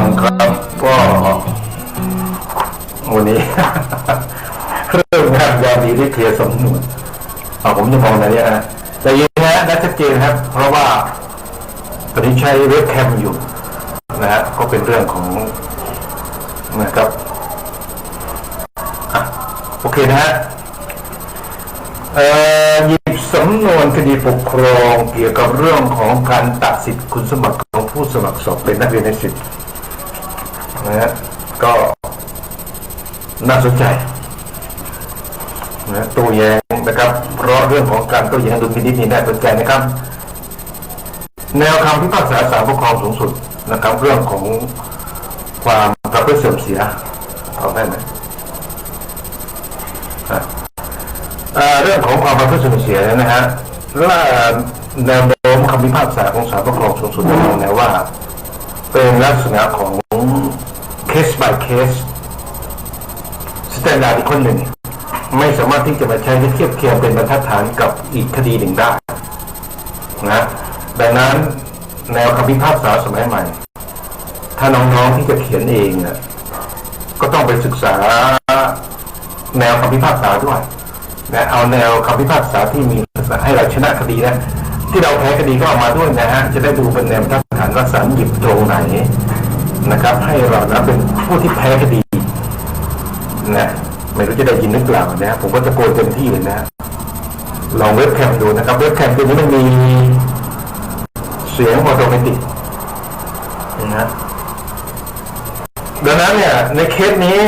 านผู้ฟังครับก็วันนี้ เรื่องงานยามดีที่เคลียร์สำนวนเอาผมจะมองในนี้นะแต่ยิงนะได้ชัดเจนครับ เพราะว่าตอนนี้ใช้เว็บแคมอยู่นะฮะก็เป็นเรื่องของนะครับอโอเคนะฮะหยิบสำนวนคดีปกครองเกี่ยวกับเรื่องของการตัดสิทธิ์คุณสมบัติของผู้สมัครสอบเป็นนักเรียนในสิทธิ นะฮะก็น่าสนใจนะตัวแย้งนะครับ เพราะเรื่องของการตัวแย้งดุลพินิจนี่น่าสนใจนะครับ แนวคำพิพากษาศาลปกครองสูงสุดนะครับ เรื่องของความประพฤติเสื่อมเสียตอบได้ไหมเอ่อเรื่องของความประพฤติเสื่อมเสียนะฮะล่าแนวโน้มคำพิพากษาของศาลปกครองสูงสุดมองแนวว่า เป็นลักษณะของ case by case สแตนดาร์ดอีกคนหนึ่ง ไม่สามารถที่จะมาใช้เทียบเคียงเป็นบรรทัดฐานกับอีกคดีหนึ่งได้นะดังนั้นแนวคำพิพากษาสมัยใหม่ ถ้าน้องๆที่จะเขียนเองน่ะก็ต้องไปศึกษาแนวคำพิพากษาด้วยนะเอาแนวคำพิพากษาที่มีให้เราชนะคดีนะที่เราแพ้คดีก็เอามาด้วยนะฮะจะได้ดูเป็นแนวทัศฐานว่าศาลหยิบตรงไหน นะครับ ให้เรานะเป็นผู้ที่แพ้คดีนะไม่รู้จะได้ยินหรือเปล่านะผมก็ตะโกนเต็มที่เลยนะลองเว็บแคมดูนะครับ เว็บแคมตัวนี้มันมีเสียงออโตเมติกนะดังนั้นเนี่ยในเคสนี้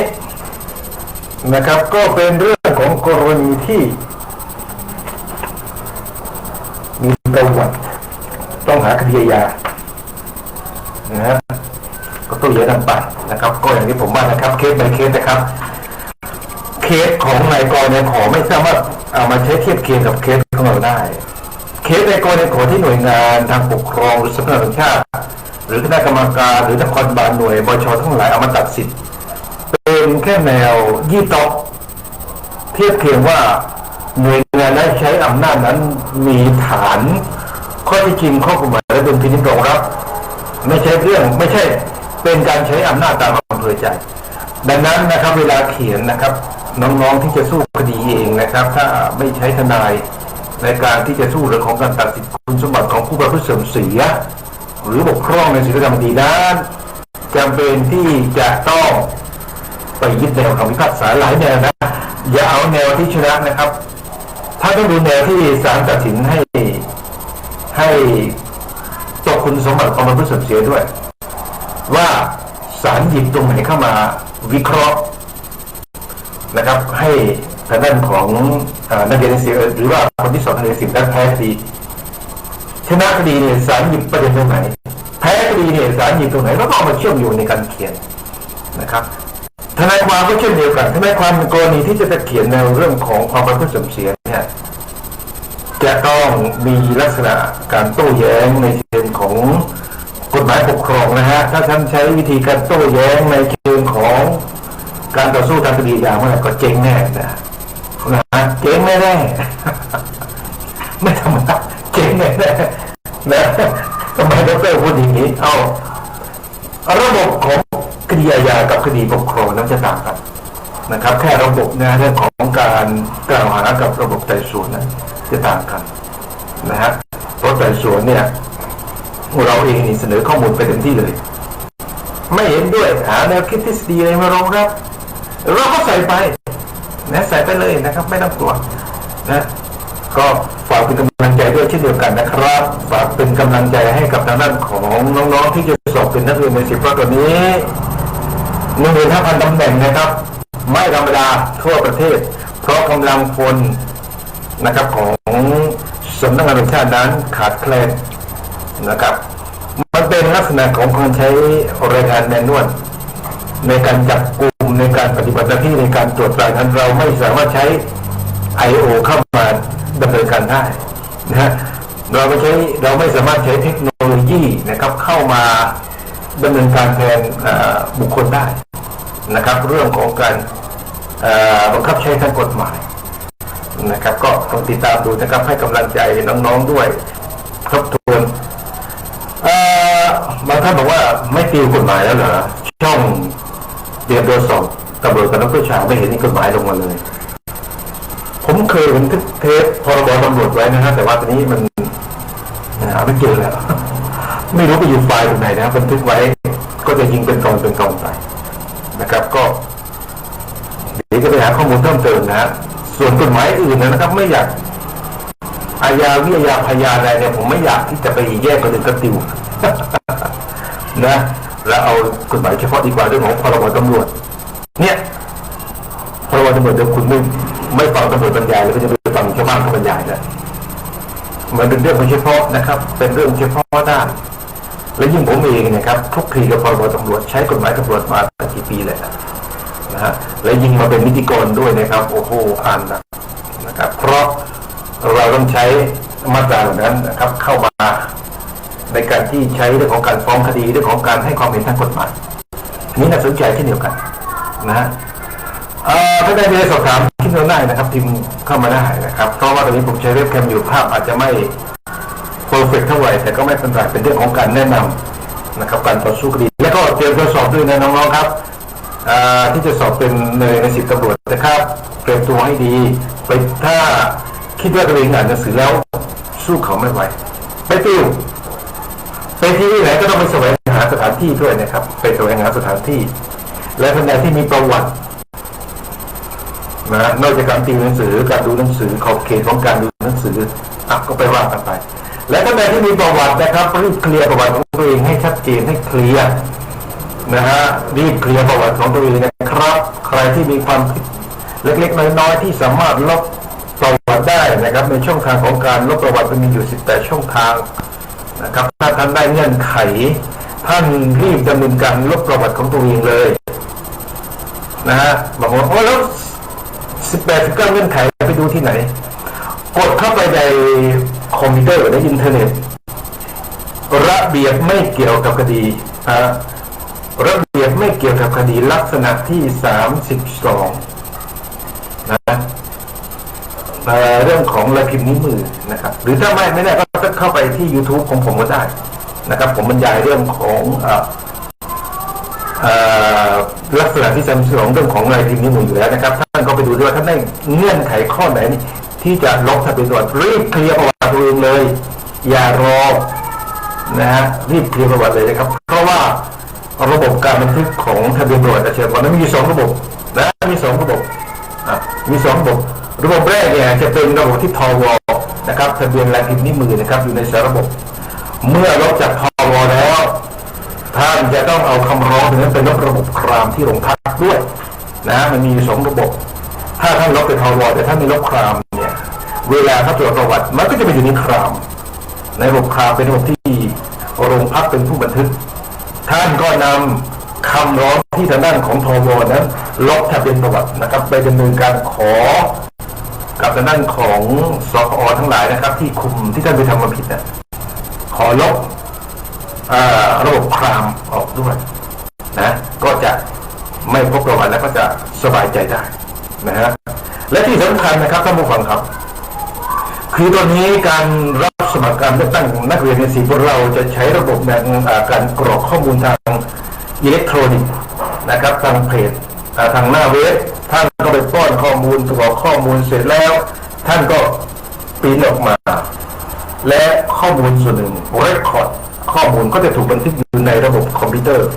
นะครับ ก็เป็นเรื่องของกรณีที่ มีประวัติต้องหาคดีอาญานะ ก็ต้องเยอะนำไปนะครับ ก็อย่างที่ผมว่านะครับ เคส by เคสนะครับ เคสของนายกรเนี่ยขอไม่สามารถเอามาใช้เทียบเคียงกับเคสของเราได้ เคสนายกรเนี่ยขอที่หน่วยงานทางปกครองหรือสำนักงานตำรวจแห่งชาติ หรือคณะกรรมการหรือนครบาลหน่วยบชทั้งหลายเอามาตัดสิทธิ์เป็นแค่แนวยี่ตอกเทียบเคียงว่าหน่วยงานนั้นใช้อำนาจนั้นมีฐานข้อที่จริงข้อกฎหมายและดุลพินิจรองรับ ไม่ใช่เรื่องไม่ใช่ เป็นการใช้อำนาจตามอำเภอใจ ดังนั้นนะครับเวลาเขียนนะครับน้องๆที่จะสู้คดีเองนะครับ ถ้าไม่ใช้ทนายในการที่จะสู้เรื่องของการตัดสิทธิคุณสมบัติของผู้ประพฤติเสื่อมเสีย หรือบกพร่องในศีลธรรมดีนั้นจำเป็นที่จะต้องไปยึดแนวคำพิพากษาหลายแนวนะอย่าเอาแนวที่ชนะนะครับ ถ้าต้องดูแนวที่ศาลตัดสินให้ให้ตกคุณสมบัติของมันผู้เสื่อมเสียด้วย ว่าศาลหยิบตรงไหนเข้ามาวิเคราะห์นะครับ ให้ทางด้านของอนักเรียนเสียหรือว่าคนที่สอบนักเรียนสิบด้านแพ้คดีชนะคดีเนี่ยศาลหยิบประเด็นตรงไหน แพ้คดีเนี่ยศาลหยิบตรงไหนแล้วก็เอามาเชื่อมโยงในการเขียนนะครับทนายความก็เช่นเดียวกันทนายความกรณีที่จะไปเขียนในเรื่องของความประพฤติเสื่อมเสียเนี่ยจะต้องมีลักษณะการโต้แย้งในเชิงของ กฎหมายปกครองนะฮะถ้าท่านใช้วิธีการโต้แย้งในเชิงของการต่อสู้ทางคดีอย่างเมื่อไหร่ก็เจ๊งแน่นะนะฮะเจ๊งแน่แน่ไม่ธรรมดาเจ๊งแน่แน่นะทำไมดรพูดอย่างนี้ เอาระบบของคดีอาญากับคดีปกครองนั้นจะต่างกันนะครับ แค่ระบบในเรื่องของการกล่าวหากับระบบไต่สวนนั้นจะต่างกันนะฮะเพราะไต่สวนเนี่ย เราเองนี่เสนอข้อมูลไปเต็มที่เลย ไม่เห็นด้วยหาแนวคิดทฤษฎีอะไรมารองรับเราก็ใส่ไปนะใส่ไปเลยนะครับ ไม่ต้องกลัวนะก็ฝากเป็นกำลังใจด้วยเช่นเดียวกันนะครับฝากเป็นกำลังใจให้กับทางด้านของน้องๆที่จะสอบเป็นนักเรียนในสิบเพราะตอนนี้หนึ่งหมื่นห้าพันตำแหน่งนะครับ ไม่ธรรมดาทั่วประเทศ เพราะกำลังคนนะครับของสำนักงานตำรวจแห่งชาตินั้นขาดแคลน นะครับ มันเป็นลักษณะของคนใช้แรายงานแมนนวลในการจับกลุ่มในการปฏิบัติหน้าที่ในการตรวจตรานั้นเราไม่สามารถใช้ I.O. เข้ามาดำเนินการได้นะฮะเราไม่ใช้เราไม่สามารถใช้เทคโนโลยีนะครับเข้ามาดำเนินการแทนบุคคลได้นะครับ เรื่องของการบังคับใช้ทางกฎหมายนะครับ ก็ต้องติดตามดูนะครับให้กำลังใจน้องๆด้วยทบทวนเอ่อมา ท่านบอก ว่าไม่ติวกฎหมายแล้วเหรอช่องเตรียมตัวสอบตำรวจกับนักผู้ชาไม่เห็นมีกฎหมายลงมาเลย ผมเคยบันทึกเทปพรบตำรวจไว้นะฮะแต่ว่าตอนนี้มันหาไม่เจอแล้วไม่รู้ไปอยู่ไฟล์ตรงไหนนะบันทึกไว้ก็จะยิงเป็นกองเป็นกองไปนะครับ ก็เดี๋ยวจะไปหาข้อมูลเพิ่มเติมนะฮะส่วนกฎหมายอื่นนะครับ ไม่อยากอาญาวิทยาพยานอะไรเนี่ยผมไม่อยากที่จะไปแยกประเด็นกระติวนะ แล้วเอากฎหมายเฉพาะดีกว่าเรื่องของพรบตำรวจ เนี่ยพรบตำรวจเดี๋ยวคุณไม่ไม่ฟังตำรวจบรรยายเลยก็จะไปฟังชาวบ้านเขาบรรยายนะมันเป็นเรื่องเฉพาะนะครับ เป็นเรื่องเฉพาะด้านและยิ่งผมเองนะครับคลุกคลีกับพรบตำรวจใช้กฎหมายตำรวจมาตั้งกี่ปีเลยนะนะฮะและยิ่งมาเป็นนิติกรด้วยนะครับโอ้โหอ่านหนักนะครับ เพราะเราต้องใช้มาตราเหล่านั้นนะครับ เข้ามา ในการที่ใช้เรื่องของการฟ้องคดีเรื่องของการให้ความเห็นทางกฎหมายนี้น่าสนใจเช่นเดียวกันนะฮะเอ่อถ้าได้มีอะไรสอบถามที่เราได้นะครับพิมพ์เข้ามาได้นะครับ เพราะว่าตอนนี้ผมใช้เว็บแคมอยู่ภาพอาจจะไม่เพอร์เฟกเท่าไหร่แต่ก็ไม่เป็นไรเป็นเรื่องของการแนะนำนะครับการต่อสู้คดี แล้วก็เตรียมทดสอบด้วยนะน้องๆครับที่จะสอบเป็นในในสิบตำรวจนะครับเตรียมตัวให้ดีไปถ้าคิดว่าตัวเองอ่านหนังสือแล้วสู้เขาไม่ไหวไปติว ไปที่ไหนก็ต้องไปแสวงหาสถานที่ด้วยนะครับ ไปแสวงหาสถานที่ และท่านใดที่มีประวัตินะนอกจากการตีหนังสือการดูหนังสือขอบเขตของการดูหนังสืออะก็ไปว่ากันไป และท่านใดที่มีประวัตินะครับรีบเคลียร์ประวัติของตัวเองให้ชัดเจนให้เคลียร์นะฮะรีบเคลียร์ประวัติของตัวเองนะครับ ใครที่มีความผิดเล็กๆน้อยๆที่สามารถลบประวัติได้นะครับ ในช่องทางของการลบประวัติมันมีอยู่ 18 ช่องทาง นะครับถ้าท่านได้เงื่อนไข ท่านรีบดำเนินการลบประวัติของตัวเองเลยนะฮะบอกว่าโอ้แล้วสิบแปดสิบเก้าเงื่อนไขไปดูที่ไหน กดเข้าไปในคอมพิวเตอร์ในอินเทอร์เน็ต ระเบียบไม่เกี่ยวกับคดีอ่าระเบียบไม่เกี่ยวกับคดีลักษณะที่สามสิบสองนะ เรื่องของลายพิมพ์นิ้วมือนะครับ หรือถ้าไม่ไม่ได้ก็เข้าไปที่ YouTube ของผมก็ได้นะครับ ผมบรรยายเรื่องของลักษณะที่จำสองเรื่องของลายพิมพ์นิ้วมืออยู่แล้วนะครับท่านก็ไปดูด้วยท่านได้เงื่อนไขข้อไหน ที่จะลบทะเบียนตรวจรีบเคลียร์ประวัติตัวเองเลย อย่ารอนะฮะรีบเคลียร์ประวัติเลยนะครับ เพราะว่าระบบการบันทึกของทะเบียนตรวจอาชญากรนั้นมีสองระบบนะมีสองระบบอะมีสองระบบ ระบบแรกเนี่ยจะเป็นระบบที่ทวนะครับทะเบียนลายพิมพ์นิ้วมือนะครับอยู่ในสารระบบ เมื่อลบจากทวแล้ว ท่านจะต้องเอาคำร้องนั้นเป็นลบระบบครามที่โรงพักด้วยนะมันมีสองระบบ ถ้าท่านลบไปทวแต่ถ้านมีลบครามเนี่ยเวลาเขาตรวจประวัติมันก็จะไปอยู่ในคราม ในระบบครามเป็นระบบที่โรงพักเป็นผู้บันทึก ท่านก็นำคำร้องที่ทางด้านของทวนั้นลบทะเบียนประวัตินะครับ ไปดำเนินการขอ กับทางด้านของสพอทั้งหลายนะครับ ที่คุมที่ท่านไปทำความผิดนะขอลบอระบบครามออกด้วยนะ ก็จะไม่พบประวัติแล้วก็จะสบายใจได้นะฮะและที่สำคัญนะครับท่านผู้ฟังครับ คือตอนนี้การรับสมัครการเลือกตั้งนักเรียนในสีพวกเราจะใช้ระบบแบบอ่าการกรอกข้อมูลทางอิเล็กทรอนิกส์นะครับ ทางเพจทางหน้าเว็บ อนข้อมูลกรอกข้อมูลเสร็จแล้ว ท่านก็ปริ้นออกมา และข้อมูลส่วนหนึ่งเรคคอร์ดข้อมูลก็จะถูกบันทึกอยู่ในระบบคอมพิวเตอร์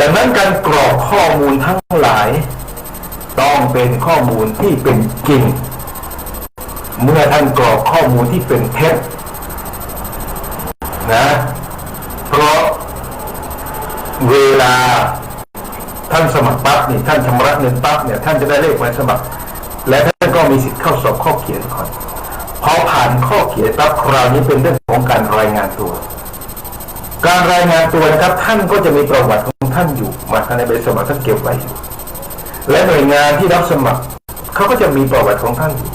ดังนั้นการกรอกข้อมูลทั้งหลาย ต้องเป็นข้อมูลที่เป็นจริง เมื่อท่านกรอกข้อมูลที่เป็นเท็จนะ เพราะเวลา ท่านสมัครปั๊บนี่ท่านชำระเงินปั๊บเนี่ยท่านจะได้เลขหมายสมัคร และท่านก็มีสิทธิ์เข้าสอบข้อเขียนก่อนพอผ่านข้อเขียนปั๊บคราวนี้เป็นเรื่องของการรายงานตัว การรายงานตัวนะครับท่านก็จะมีประวัติของท่านอยู่มาในใบสมัครท่านเก็บไว้อยู่และหน่วยงานที่รับสมัครเขาก็จะมีประวัติของท่านอยู่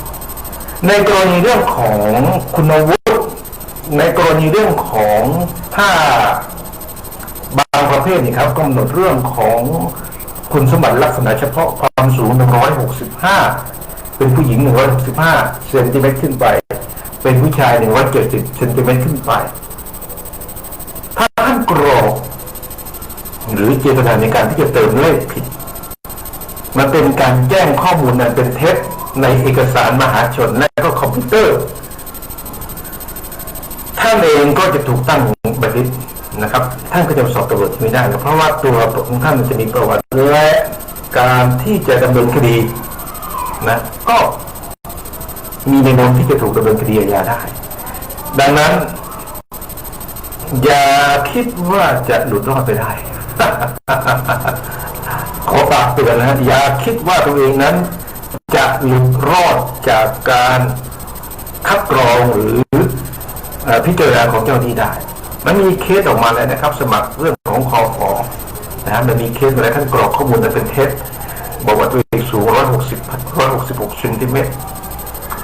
ในกรณีเรื่องของคุณวุฒิในกรณีเรื่องของถ้าบางประเภทนี่ครับกำหนดเรื่องของ คุณสมบัติลักษณะเฉพาะความสูง 165 เป็นผู้หญิง 165 เซนติเมตรขึ้นไป เป็นผู้ชาย 170 เซนติเมตรขึ้นไป ถ้าท่านกรอกหรือเจตนาในการที่จะเติมเลขผิด มันเป็นการแจ้งข้อมูลนั้นเป็นเท็จในเอกสารมหาชนและก็คอมพิวเตอร์ ท่านเองก็จะถูกตั้งบันทึก นะครับท่านก็จะสอบตำรวจไม่ได้นะเพราะว่าตัวของท่านมันจะมีประวัติและการที่จะดำเนินคดีนะก็มีแนวโน้มที่จะถูกดำเนินคดีอาญาได้ ดังนั้น อย่าคิดว่าจะหลุดรอดไปได้ ขอฝากเตือนนะอย่าคิดว่าตัวเองนั้น จะหลุดรอดจากการคัดกรองหรือเอ่อพิจารณาของเจ้าหน้าที่ได้ มันมีเคสออกมาแล้วนะครับ สมัครเรื่องของคอฟอนะฮะมันมีเคสมาแล้วท่านกรอกข้อมูลนั้นเป็นเท็จบอกว่าตัวเองสูง160 166เซนติเมตร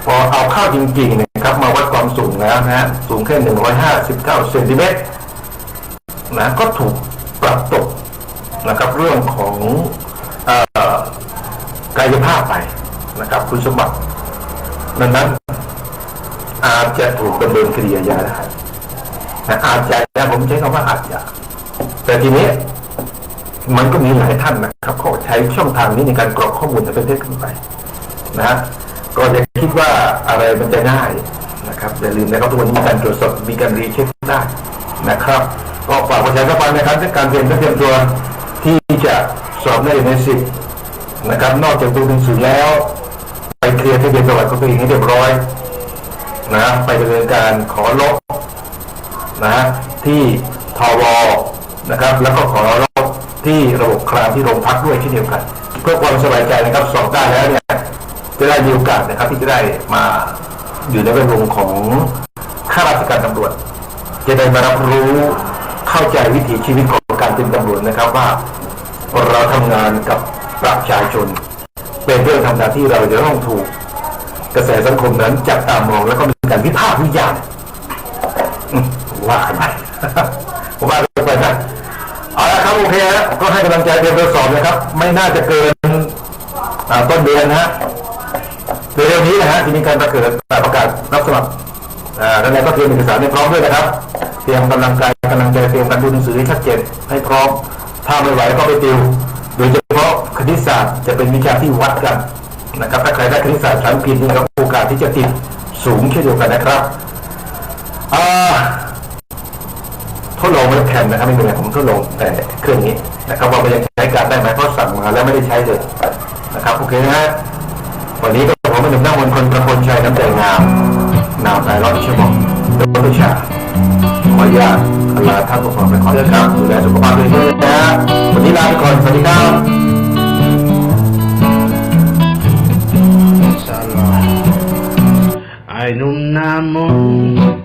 พอเอาเข้าจริงๆนะครับ มาวัดความสูงแล้วนะฮะสูงแค่ 159เซนติเมตรนะก็ถูกปรับตกนะครับเรื่องของอกายภาพไปนะครับ คุณสมบัติดังนั้นอาจจะถูกดำเนินคดีอาญาได้ นะอาจจะนะผมใช้คำว่าอาจจะแต่ทีนี้มันก็มีหลายท่านนะครับเขาใช้ช่องทางนี้ในการกรอกข้อมูลในประเทศขึ้นไปนะฮะก็จะคิดว่าอะไรมันจะง่ายนะครับอย่าลืมนะครับทุกวันนี้มีการตรวจสอบมีการรีเช็คได้นะครับ ก็ฝากประชาสัมพันธ์นะครับในการเตรียมเตรียมตัวที่จะสอบในในสิบนะครับ นอกจากตัวหนังสือแล้ว ไปเคลียร์ทะเบียนประวัติของตัวเองให้เรียบร้อยนะไปดำเนินการขอลบ นะฮะที่ทวนะครับ แล้วก็ขอลบที่ระบบคลามที่โรงพักด้วยเช่นเดียวกัน เพื่อความสบายใจนะครับสอบได้แล้วเนี่ยจะได้มีโอกาสนะครับที่จะได้มาอยู่ในแวดวงของข้าราชการตำรวจ จะได้มารับรู้เข้าใจวิถีชีวิตของการเป็นตำรวจนะครับว่าเราทำงานกับประชาชน เป็นเรื่องธรรมดาที่เราจะต้องถูกกระแสสังคมนั้นจับตามองแล้วก็มีการวิพากษ์วิจารณ์ ผมว่าไปนะเอาละครับโอเคฮะก็ให้กำลังใจเตรียมตัวสอบนะครับ ไม่น่าจะเกินต้นเดือนนะฮะเร็วๆนี้นะฮะที่มีการประกาศประกาศรับสมัครอ่าแล้วนก็เตรียมเอกสารให้พร้อมด้วยนะครับ เตรียมกำลังกายกำลังใจเตรียมการดูหนังสือให้ชัดเจนให้พร้อมถ้าไม่ไหวก็ไปติว โดยเฉพาะคณิตศาสตร์จะเป็นวิชาที่วัดกันนะครับถ้าใครได้คณิตศาสตร์ชั้นปีนี้ก็โอกาสที่จะติดสูงเช่นเดียวกันนะครับอ่า ทดลองเว็บแคมนะครับไม่เป็นไรผมทดลองแต่เครื่องนี้นะครับว่ามันยังใช้การได้ไหมเพราะสั่งมาแล้วไม่ได้ใช้เลยนะครับโอเคนะฮะวันนี้ก็ผมเป็นหนุ่มนั่งบนคนประพลชัยน้ำใจงามนามนายรอดเชื่อบอกดรวิชาขออนุญาตลาท่านผู้ฟังไปก่อนนะครับดูแลสุขภาพด้วยนะฮะวันนี้ลาไปก่อนสวัสดีครับ Ay, nung namon Kun